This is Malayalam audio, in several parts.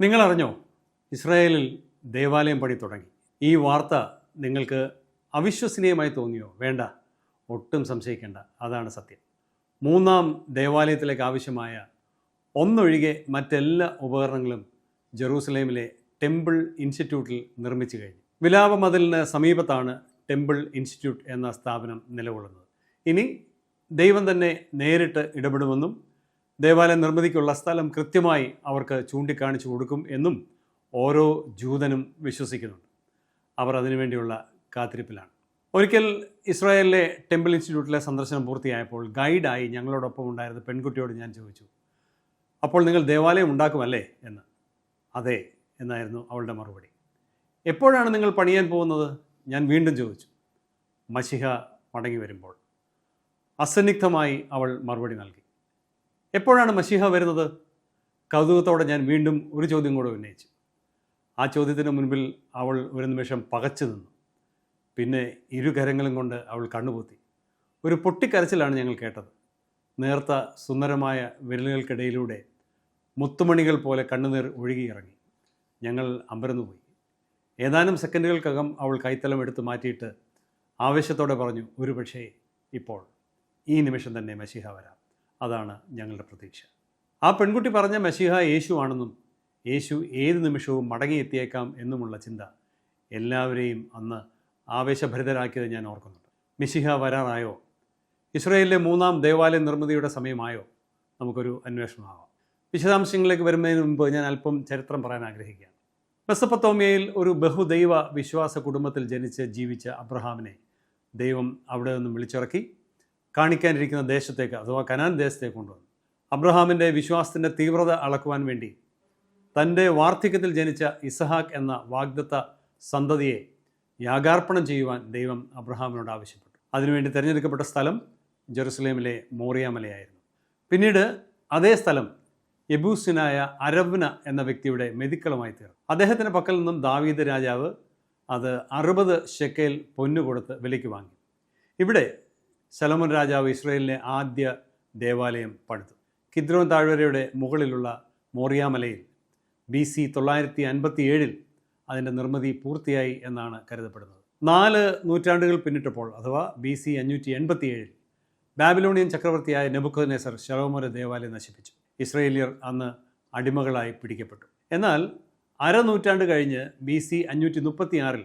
നിങ്ങൾ അറിഞ്ഞോ ഇസ്രായേലിൽ ദേവാലയം പണി തുടങ്ങി. ഈ വാർത്ത നിങ്ങൾക്ക് അവിശ്വസനീയമായി തോന്നിയോ? വേണ്ട. ഒട്ടും സംശയിക്കേണ്ട. അതാണ് സത്യം. മൂന്നാം ദേവാലയത്തിലേക്ക് ആവശ്യമായ ഒന്നൊഴികെ മറ്റെല്ലാ ഉപകരണങ്ങളും ജെറൂസലേമിലെ ടെമ്പിൾ ഇൻസ്റ്റിറ്റ്യൂട്ടിൽ നിർമ്മിച്ചു കഴിഞ്ഞു. വിലാപ മതിലിന് സമീപത്താണ് ടെമ്പിൾ ഇൻസ്റ്റിറ്റ്യൂട്ട് എന്ന സ്ഥാപനം നിലകൊള്ളുന്നത്. ഇനി ദൈവം തന്നെ നേരിട്ട് ഇടപെടുമെന്നും ദേവാലയ നിർമ്മിതിക്കുള്ള സ്ഥലം കൃത്യമായി അവർക്ക് ചൂണ്ടിക്കാണിച്ചു കൊടുക്കും എന്നും ഓരോ ജൂതനും വിശ്വസിക്കുന്നുണ്ട്. അവർ അതിനുവേണ്ടിയുള്ള കാത്തിരിപ്പിലാണ്. ഒരിക്കൽ ഇസ്രായേലിലെ ടെമ്പിൾ ഇൻസ്റ്റിറ്റ്യൂട്ടിലെ സന്ദർശനം പൂർത്തിയായപ്പോൾ ഗൈഡായി ഞങ്ങളോടൊപ്പം ഉണ്ടായിരുന്ന പെൺകുട്ടിയോട് ഞാൻ ചോദിച്ചു അപ്പോൾ നിങ്ങൾ ദേവാലയം ഉണ്ടാക്കുമല്ലേ? എന്ന്. അതെ എന്നായിരുന്നു അവളുടെ മറുപടി. എപ്പോഴാണ് നിങ്ങൾ പണിയാൻ പോകുന്നത്? ഞാൻ വീണ്ടും ചോദിച്ചു. മഷിഹ മടങ്ങി വരുമ്പോൾ. അസന്നിഗ്ധമായി അവൾ മറുപടി നൽകി. എപ്പോഴാണ് മഷിഹ വരുന്നത്? കൗതുകത്തോടെ ഞാൻ വീണ്ടും ഒരു ചോദ്യം കൂടെ ഉന്നയിച്ചു. ആ ചോദ്യത്തിന് മുൻപിൽ അവൾ ഒരു നിമിഷം പകച്ചു നിന്നു. പിന്നെ ഇരുകരങ്ങളും കൊണ്ട് അവൾ കണ്ണുപൊത്തി. ഒരു പൊട്ടിക്കരച്ചിലാണ് ഞങ്ങൾ കേട്ടത്. നേർത്ത സുന്ദരമായ വിരലുകൾക്കിടയിലൂടെ മുത്തുമണികൾ പോലെ കണ്ണുനീർ ഒഴുകിയിറങ്ങി ഞങ്ങൾ അമ്പരന്നുപോയി ഏതാനും സെക്കൻഡുകൾക്കകം അവൾ കൈത്തലം എടുത്ത് മാറ്റിയിട്ട് ആവേശത്തോടെ പറഞ്ഞു ഒരു പക്ഷേ ഇപ്പോൾ ഈ നിമിഷം തന്നെ മഷിഹ വരാം. അതാണ് ഞങ്ങളുടെ പ്രതീക്ഷ. ആ പെൺകുട്ടി പറഞ്ഞ മഷിഹ യേശു ആണെന്നും യേശു ഏത് നിമിഷവും മടങ്ങിയെത്തിയേക്കാം എന്നുമുള്ള ചിന്ത എല്ലാവരെയും അന്ന് ആവേശഭരിതരാക്കിയത് ഞാൻ ഓർക്കുന്നുണ്ട്. മിശിഹ വരാറായോ? ഇസ്രയേലിലെ മൂന്നാം ദേവാലയ നിർമ്മിതിയുടെ സമയമായോ? നമുക്കൊരു അന്വേഷണമാവാം. വിശദാംശങ്ങളിലേക്ക് വരുന്നതിന് മുമ്പ് ഞാൻ അല്പം ചരിത്രം പറയാൻ ആഗ്രഹിക്കുകയാണ്. മെസ്സപ്പത്തോമിയയിൽ ഒരു ബഹുദൈവ വിശ്വാസ കുടുംബത്തിൽ ജനിച്ച് ജീവിച്ച അബ്രഹാമിനെ ദൈവം അവിടെ നിന്നും വിളിച്ചിറക്കി. കാണിക്കാനിരിക്കുന്ന ദേശത്തേക്ക് അഥവാ കനാൻ ദേശത്തേക്ക് കൊണ്ടുവന്നു. അബ്രഹാമിന്റെ വിശ്വാസത്തിന്റെ തീവ്രത അളക്കുവാൻ വേണ്ടി തന്റെ വാർദ്ധക്യത്തിൽ ജനിച്ച ഇസഹാക്ക് എന്ന വാഗ്ദത്ത സന്തതിയെ യാഗാർപ്പണം ചെയ്യുവാൻ ദൈവം അബ്രഹാമിനോട് ആവശ്യപ്പെട്ടു. അതിനുവേണ്ടി തിരഞ്ഞെടുക്കപ്പെട്ട സ്ഥലം ജെറുസലേമിലെ മോറിയാമലയായിരുന്നു പിന്നീട് അതേ സ്ഥലം എബൂസിനായ അരവ്ന എന്ന വ്യക്തിയുടെ മെതിക്കളമായി തീർന്നു. അദ്ദേഹത്തിന്റെ പക്കൽ നിന്നും ദാവീദ് രാജാവ് അത് അറുപത് ഷെക്കേൽ പൊന്നു കൊടുത്ത് വിലയ്ക്ക് വാങ്ങി. ഇവിടെ ശലമോൻ രാജാവ് ഇസ്രയേലിലെ ആദ്യ ദേവാലയം പണിതു. കിദ്രോൻ താഴ്വരയുടെ മുകളിലുള്ള മോറിയാമലയിൽ ബി സി തൊള്ളായിരത്തി അൻപത്തി ഏഴിൽ അതിന്റെ നിർമ്മിതി പൂർത്തിയായി എന്നാണ് കരുതപ്പെടുന്നത്. നാല് നൂറ്റാണ്ടുകൾ പിന്നിട്ടപ്പോൾ അഥവാ ബി സി അഞ്ഞൂറ്റി എൺപത്തി ഏഴിൽ ബാബിലോണിയൻ ചക്രവർത്തിയായ നെബുക്കദ്നേസർ ശലോമോര ദേവാലയം നശിപ്പിച്ചു. ഇസ്രയേലിയർ അന്ന് അടിമകളായി പിടിക്കപ്പെട്ടു. എന്നാൽ അരനൂറ്റാണ്ട് കഴിഞ്ഞ് ബി സി അഞ്ഞൂറ്റി മുപ്പത്തിയാറിൽ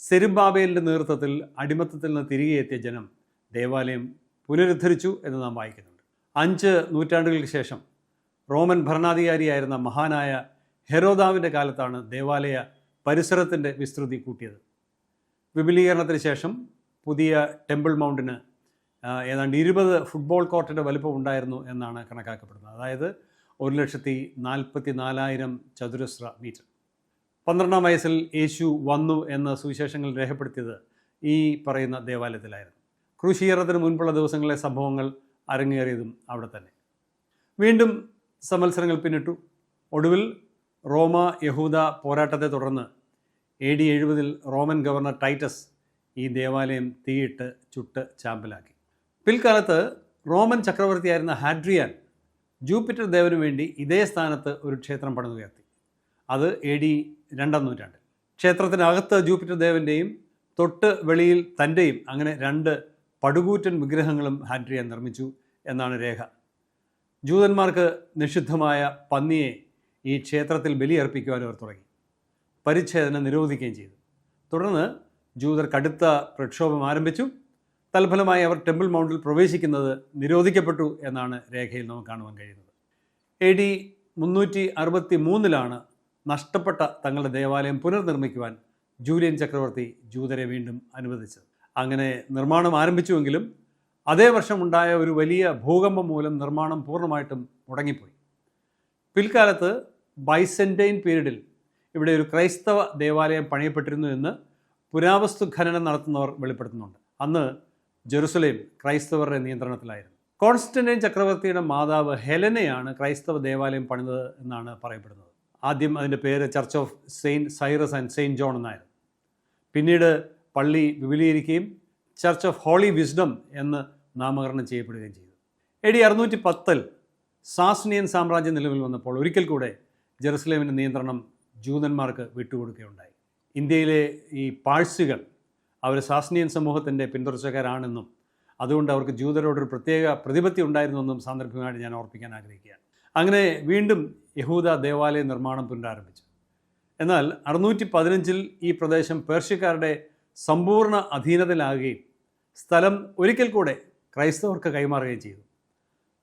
സെരുബാബേലിന്റെ നേതൃത്വത്തിൽ അടിമത്തത്തിൽ നിന്ന് തിരികെ എത്തിയ ജനം ദേവാലയം പുനരുദ്ധരിച്ചു എന്ന് നാം വായിക്കുന്നുണ്ട്. അഞ്ച് നൂറ്റാണ്ടുകൾക്ക് ശേഷം റോമൻ ഭരണാധികാരിയായിരുന്ന മഹാനായ ഹെരോദാവിന്റെ കാലത്താണ് ദേവാലയ പരിസരത്തിന്റെ വിസ്തൃതി കൂട്ടിയത്. വിപുലീകരണത്തിന് ശേഷം പുതിയ ടെമ്പിൾ മൗണ്ടിന് ഏതാണ്ട് ഇരുപത് ഫുട്ബോൾ കോർട്ടിന്റെ വലുപ്പം ഉണ്ടായിരുന്നു എന്നാണ് കണക്കാക്കപ്പെടുന്നത്. അതായത് ഒരു ലക്ഷത്തി നാൽപ്പത്തി നാലായിരം ചതുരശ്ര മീറ്റർ. പന്ത്രണ്ടാം വയസ്സിൽ യേശു വന്നു എന്ന സുവിശേഷങ്ങൾ രേഖപ്പെടുത്തിയത് ഈ പറയുന്ന ദേവാലയത്തിലായിരുന്നു. ക്രൂശീകരണത്തിന് മുൻപുള്ള ദിവസങ്ങളിലെ സംഭവങ്ങൾ അരങ്ങേറിയതും അവിടെ തന്നെ. വീണ്ടും സംവത്സരങ്ങൾ പിന്നിട്ടു. ഒടുവിൽ റോമ യഹൂദ പോരാട്ടത്തെ തുടർന്ന് എ ഡി എഴുപതിൽ റോമൻ ഗവർണർ ടൈറ്റസ് ഈ ദേവാലയം തീയിട്ട് ചുട്ട് ചാമ്പലാക്കി. പിൽക്കാലത്ത് റോമൻ ചക്രവർത്തിയായിരുന്ന ഹാഡ്രിയാൻ ജൂപ്പിറ്റർ ദേവന് വേണ്ടി ഇതേ സ്ഥാനത്ത് ഒരു ക്ഷേത്രം പണിതുയർത്തി. അത് എ ഡി രണ്ടാം നൂറ്റാണ്ട് ക്ഷേത്രത്തിനകത്ത് ജൂപ്പിറ്റർ ദേവന്റെയും തൊട്ട് വെളിയിൽ തന്റെയും അങ്ങനെ രണ്ട് പടുകൂറ്റൻ വിഗ്രഹങ്ങളും ഹാൻഡ്രിയ നിർമ്മിച്ചു എന്നാണ് രേഖ. ജൂതന്മാർക്ക് നിഷിദ്ധമായ പന്നിയെ ഈ ക്ഷേത്രത്തിൽ ബലിയർപ്പിക്കുവാൻ അവർ തുടങ്ങി. പരിച്ഛേദന നിരോധിക്കുകയും ചെയ്തു. തുടർന്ന് ജൂതർ കടുത്ത പ്രക്ഷോഭം ആരംഭിച്ചു. തൽഫലമായി അവർ ടെമ്പിൾ മൗണ്ടിൽ പ്രവേശിക്കുന്നത് നിരോധിക്കപ്പെട്ടു എന്നാണ് രേഖയിൽ നമുക്ക് കാണുവാൻ കഴിയുന്നത്. എ ഡി മുന്നൂറ്റി അറുപത്തി മൂന്നിലാണ് നഷ്ടപ്പെട്ട തങ്ങളുടെ ദേവാലയം പുനർനിർമ്മിക്കുവാൻ ജൂലിയൻ ചക്രവർത്തി ജൂതരെ വീണ്ടും അനുവദിച്ചത്. അങ്ങനെ നിർമ്മാണം ആരംഭിച്ചുവെങ്കിലും അതേ വർഷം ഉണ്ടായ ഒരു വലിയ ഭൂകമ്പം മൂലം നിർമ്മാണം പൂർണമായിട്ടും മുടങ്ങിപ്പോയി. പിൽക്കാലത്ത് ബൈസെന്റൈൻ പീരീഡിൽ ഇവിടെ ഒരു ക്രൈസ്തവ ദേവാലയം പണിയപ്പെട്ടിരുന്നു എന്ന് പുരാവസ്തു ഖനനം നടത്തുന്നവർ വെളിപ്പെടുത്തുന്നുണ്ട്. അന്ന് ജെറുസലേം ക്രൈസ്തവരുടെ നിയന്ത്രണത്തിലായിരുന്നു. കോൺസ്റ്റന്റൈൻ ചക്രവർത്തിയുടെ മാതാവ് ഹെലനയാണ് ക്രൈസ്തവ ദേവാലയം പണിതത് എന്നാണ് പറയപ്പെടുന്നത്. ആദ്യം അതിന്റെ പേര് church of saint Cyrus and saint John എന്നായിരുന്നു. പിന്നീട് പള്ളി വിപുലീകരിക്കുകയും ചർച്ച് ഓഫ് ഹോളി വിസ്ഡം എന്ന് നാമകരണം ചെയ്യപ്പെടുകയും ചെയ്തു. എ ഡി അറുന്നൂറ്റി പത്തിൽ സാസ്നിയൻ സാമ്രാജ്യം നിലവിൽ വന്നപ്പോൾ ഒരിക്കൽ കൂടെ ജെറുസലേമിന്റെ നിയന്ത്രണം ജൂതന്മാർക്ക് വിട്ടുകൊടുക്കുകയുണ്ടായി. ഇന്ത്യയിലെ ഈ പാഴ്സുകൾ അവർ സാസ്നിയൻ സമൂഹത്തിന്റെ പിന്തുടർച്ചക്കാരാണെന്നും അതുകൊണ്ട് അവർക്ക് ജൂതരോടൊരു പ്രത്യേക പ്രതിപത്തി ഉണ്ടായിരുന്നെന്നും സാന്ദർഭികമായിട്ട് ഞാൻ ഓർപ്പിക്കാൻ ആഗ്രഹിക്കുകയാണ്. അങ്ങനെ വീണ്ടും യഹൂദ ദേവാലയ നിർമ്മാണം പുനരാരംഭിച്ചു. എന്നാൽ അറുന്നൂറ്റി പതിനഞ്ചിൽ ഈ പ്രദേശം പേർഷ്യക്കാരുടെ സമ്പൂർണ അധീനതയിലാകുകയും സ്ഥലം ഒരിക്കൽ കൂടെ ക്രൈസ്തവർക്ക് കൈമാറുകയും ചെയ്തു.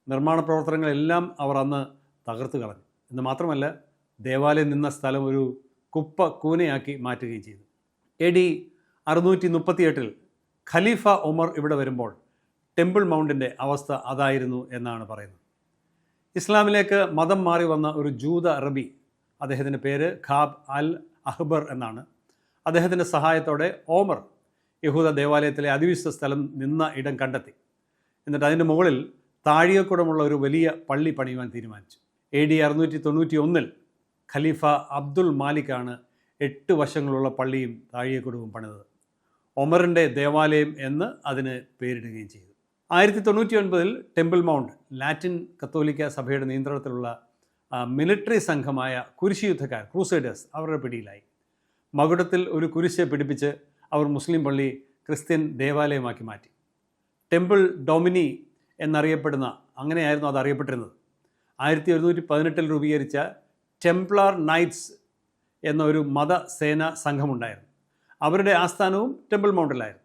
നിർമ്മാണ പ്രവർത്തനങ്ങളെല്ലാം അവർ അന്ന് തകർത്തു കളഞ്ഞു. എന്ന് മാത്രമല്ല ദേവാലയം നിന്ന സ്ഥലം ഒരു കുപ്പ കൂനയാക്കി മാറ്റുകയും ചെയ്തു. എ ഡി അറുന്നൂറ്റി മുപ്പത്തിയെട്ടിൽ ഖലീഫ ഉമർ ഇവിടെ വരുമ്പോൾ ടെമ്പിൾ മൗണ്ടിന്റെ അവസ്ഥ അതായിരുന്നു എന്നാണ് പറയുന്നത്. ഇസ്ലാമിലേക്ക് മതം മാറി വന്ന ഒരു ജൂത അറബി അദ്ദേഹത്തിന്റെ പേര് ഖാബ് അൽ അഹ്ബർ എന്നാണ്. അദ്ദേഹത്തിന്റെ സഹായത്തോടെ ഓമർ യഹൂദ ദേവാലയത്തിലെ അതിവിശുദ്ധ സ്ഥലം നിന്ന ഇടം കണ്ടെത്തി. എന്നിട്ട് അതിന്റെ മുകളിൽ താഴികക്കുടമുള്ള ഒരു വലിയ പള്ളി പണിയുവാൻ തീരുമാനിച്ചു. എ ഡി അറുന്നൂറ്റി തൊണ്ണൂറ്റി ഒന്നിൽ ഖലീഫ അബ്ദുൽ മാലിക്കാണ് എട്ട് വശങ്ങളുള്ള പള്ളിയും താഴികക്കുടവും പണിതത്. ഒമറിന്റെ ദേവാലയം എന്ന് അതിന് പേരിടുകയും ചെയ്തു. ആയിരത്തി തൊണ്ണൂറ്റി ഒൻപതിൽ ടെമ്പിൾ മൗണ്ട് ലാറ്റിൻ കത്തോലിക്ക സഭയുടെ നിയന്ത്രണത്തിലുള്ള മിലിറ്ററി സംഘമായ കുരിശി യുദ്ധക്കാർ ക്രൂസൈഡേഴ്സ് അവരുടെ പിടിയിലായി. മകുടത്തിൽ ഒരു കുരിശ് പിടിപ്പിച്ച് അവർ മുസ്ലിം പള്ളി ക്രിസ്ത്യൻ ദേവാലയമാക്കി മാറ്റി. ടെമ്പിൾ ഡൊമിനി എന്നറിയപ്പെടുന്ന അങ്ങനെയായിരുന്നു അത് അറിയപ്പെട്ടിരുന്നത്. ആയിരത്തി ഒരുന്നൂറ്റി പതിനെട്ടിൽ രൂപീകരിച്ച ടെംപ്ലാർ നൈറ്റ്സ് എന്ന ഒരു മതസേന സംഘമുണ്ടായിരുന്നു. അവരുടെ ആസ്ഥാനവും ടെമ്പിൾ മൗണ്ടിലായിരുന്നു.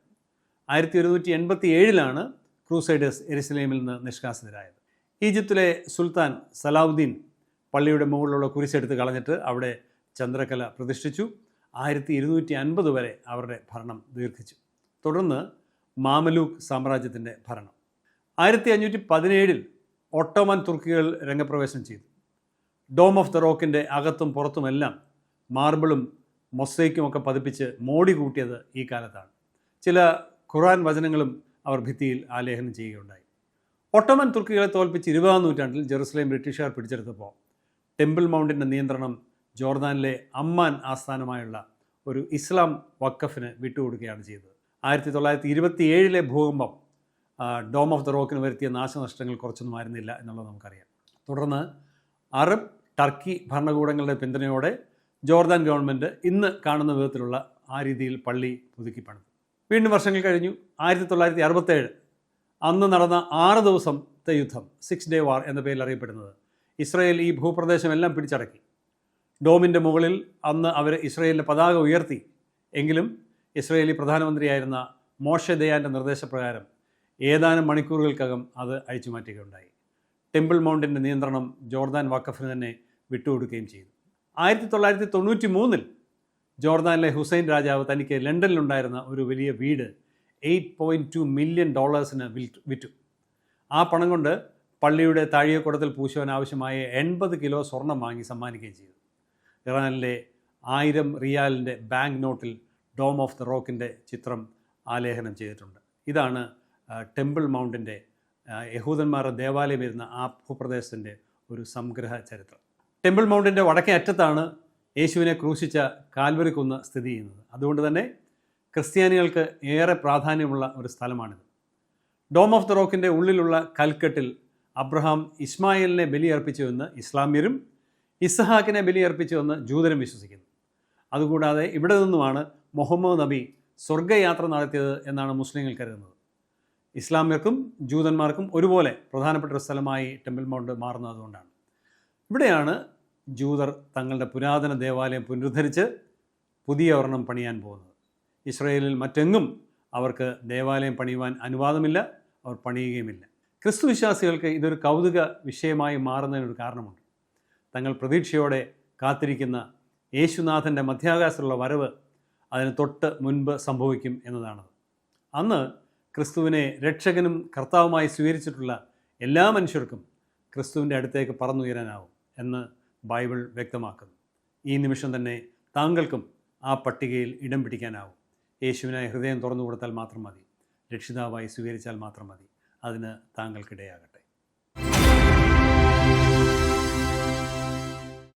ആയിരത്തി ഒരുന്നൂറ്റി എൺപത്തി ഏഴിലാണ് ക്രൂസൈഡേഴ്സ് എരുസലേമിൽ നിന്ന് നിഷ്കാസിതരായത്. ഈജിപ്തിലെ സുൽത്താൻ സലാവുദ്ദീൻ പള്ളിയുടെ മുകളിലുള്ള കുരിശെടുത്ത് കളഞ്ഞിട്ട് അവിടെ ചന്ദ്രകല പ്രതിഷ്ഠിച്ചു. ആയിരത്തി ഇരുന്നൂറ്റി അൻപത് വരെ അവരുടെ ഭരണം ദീർഘിച്ചു. തുടർന്ന് മാമലൂക്ക് സാമ്രാജ്യത്തിന്റെ ഭരണം. ആയിരത്തി അഞ്ഞൂറ്റി പതിനേഴിൽ ഒട്ടോമൻ തുർക്കികൾ രംഗപ്രവേശനം ചെയ്തു. ഡോം ഓഫ് ദ റോക്കിന്റെ അകത്തും പുറത്തുമെല്ലാം മാർബിളും മൊസൈക്കും ഒക്കെ പതിപ്പിച്ച് മോടി കൂട്ടിയത് ഈ കാലത്താണ്. ചില ഖുറാൻ വചനങ്ങളും അവർ ഭിത്തിയിൽ ആലേഖനം ചെയ്യുകയുണ്ടായി. ഒട്ടോമൻ തുർക്കികളെ തോൽപ്പിച്ച് ഇരുപതാം നൂറ്റാണ്ടിൽ ജെറുസലേം ബ്രിട്ടീഷുകാർ പിടിച്ചെടുത്തപ്പോൾ ടെമ്പിൾ മൗണ്ടിന്റെ നിയന്ത്രണം ജോർദാനിലെ അമ്മാൻ ആസ്ഥാനമായുള്ള ഒരു ഇസ്ലാം വക്കഫിന് വിട്ടുകൊടുക്കുകയാണ് ചെയ്തത്. ആയിരത്തി തൊള്ളായിരത്തി ഇരുപത്തി ഏഴിലെ ഭൂകമ്പം ഡോം ഓഫ് ദ റോക്കിന് വരുത്തിയ നാശനഷ്ടങ്ങൾ കുറച്ചൊന്നും ആയിരുന്നില്ല എന്നുള്ളത് നമുക്കറിയാം. തുടർന്ന് അറബ് ടർക്കി ഭരണകൂടങ്ങളുടെ പിന്തുണയോടെ ജോർദാൻ ഗവൺമെന്റ് ഇന്ന് കാണുന്ന വിധത്തിലുള്ള ആ രീതിയിൽ പള്ളി പുതുക്കി വീണ്ടും വർഷങ്ങൾ കഴിഞ്ഞു. ആയിരത്തി തൊള്ളായിരത്തി അറുപത്തേഴ് അന്ന് നടന്ന ആറ് ദിവസത്തെ യുദ്ധം സിക്സ് ഡേ വാർ എന്ന പേരിൽ അറിയപ്പെടുന്നത്. ഇസ്രയേൽ ഈ ഭൂപ്രദേശമെല്ലാം പിടിച്ചടക്കി. ഡോമിന്റെ മുകളിൽ അന്ന് അവർ ഇസ്രയേലിന്റെ പതാക ഉയർത്തി. എങ്കിലും ഇസ്രയേലി പ്രധാനമന്ത്രിയായിരുന്ന മോശ ദയാന്റെ നിർദ്ദേശപ്രകാരം ഏതാനും മണിക്കൂറുകൾക്കകം അത് അഴിച്ചു മാറ്റുകയുണ്ടായി ടെമ്പിൾ മൗണ്ടിന്റെ നിയന്ത്രണം ജോർദാൻ വക്കഫിന് തന്നെ വിട്ടുകൊടുക്കുകയും ചെയ്തു. ആയിരത്തി തൊള്ളായിരത്തി തൊണ്ണൂറ്റി മൂന്നിൽ ജോർദാനിലെ ഹുസൈൻ രാജാവ് തനിക്ക് ലണ്ടനിലുണ്ടായിരുന്ന ഒരു വലിയ വീട് എയ്റ്റ് പോയിന്റ് ടു മില്യൺ ഡോളേഴ്സിന് വിറ്റു. ആ പണം കൊണ്ട് പള്ളിയുടെ താഴികക്കുടത്തിൽ പൂശുവാൻ ആവശ്യമായ എൺപത് കിലോ സ്വർണം വാങ്ങി സമ്മാനിക്കുകയും ചെയ്തു. ഇറാനിലെ ആയിരം റിയാലിന്റെ ബാങ്ക് നോട്ടിൽ ഡോം ഓഫ് ദ റോക്കിന്റെ ചിത്രം ആലേഖനം ചെയ്തിട്ടുണ്ട്. ഇതാണ് ടെമ്പിൾ മൗണ്ടിന്റെ യഹൂദന്മാരുടെ ദേവാലയം വരുന്ന ആ ഭൂപ്രദേശത്തിന്റെ ഒരു സംഗ്രഹ ചരിത്രം. ടെമ്പിൾ മൗണ്ടിന്റെ വടക്കേ അറ്റത്താണ് യേശുവിനെ ക്രൂശിച്ച കാൽവരിക്കുന്ന് സ്ഥിതി ചെയ്യുന്നത്. അതുകൊണ്ട് തന്നെ ക്രിസ്ത്യാനികൾക്ക് ഏറെ പ്രാധാന്യമുള്ള ഒരു സ്ഥലമാണിത്. ഡോം ഓഫ് ദ റോക്കിന്റെ ഉള്ളിലുള്ള കൽക്കെട്ടിൽ അബ്രഹാം ഇസ്മായിലിനെ ബലിയർപ്പിച്ചുവെന്ന് ഇസ്ലാമ്യരും ഇസ്ഹാക്കിനെ ബലിയർപ്പിച്ചുവെന്ന് ജൂതരും വിശ്വസിക്കുന്നു. അതുകൂടാതെ ഇവിടെ നിന്നുമാണ് മുഹമ്മദ് നബി സ്വർഗയാത്ര നടത്തിയത് എന്നാണ് മുസ്ലിങ്ങൾ കരുതുന്നത്. ഇസ്ലാമ്യർക്കും ജൂതന്മാർക്കും ഒരുപോലെ പ്രധാനപ്പെട്ട ഒരു സ്ഥലമായി ടെമ്പിൾ മൗണ്ട് മാറുന്നത് അതുകൊണ്ടാണ് ഇവിടെയാണ് ജൂതർ തങ്ങളുടെ പുരാതന ദേവാലയം പുനരുദ്ധരിച്ച് പുതിയ ഒരെണ്ണം പണിയാൻ പോകുന്നത്. ഇസ്രയേലിൽ മറ്റെങ്ങും അവർക്ക് ദേവാലയം പണിയുവാൻ അനുവാദമില്ല അവർ പണിയുകയുമില്ല. ക്രിസ്തു വിശ്വാസികൾക്ക് ഇതൊരു കൗതുക വിഷയമായി മാറുന്നതിനൊരു കാരണമുണ്ട്. തങ്ങൾ പ്രതീക്ഷയോടെ കാത്തിരിക്കുന്ന യേശുനാഥന്റെ മധ്യാകാശത്തിലുള്ള വരവ് അതിന് തൊട്ട് മുൻപ് സംഭവിക്കും എന്നതാണത് അന്ന് ക്രിസ്തുവിനെ രക്ഷകനും കർത്താവുമായി സ്വീകരിച്ചിട്ടുള്ള എല്ലാ മനുഷ്യർക്കും ക്രിസ്തുവിന്റെ അടുത്തേക്ക് പറന്നുയരാനാവും എന്ന് ബൈബിൾ വ്യക്തമാക്കുന്നു. ഈ നിമിഷം തന്നെ താങ്കൾക്കും ആ പട്ടികയിൽ ഇടം പിടിക്കാനാവും. യേശുവിനായി ഹൃദയം തുറന്നു കൊടുത്താൽ മാത്രം മതി. രക്ഷിതാവായി സ്വീകരിച്ചാൽ മാത്രം മതി. അതിന് താങ്കൾക്കിടയാകട്ടെ.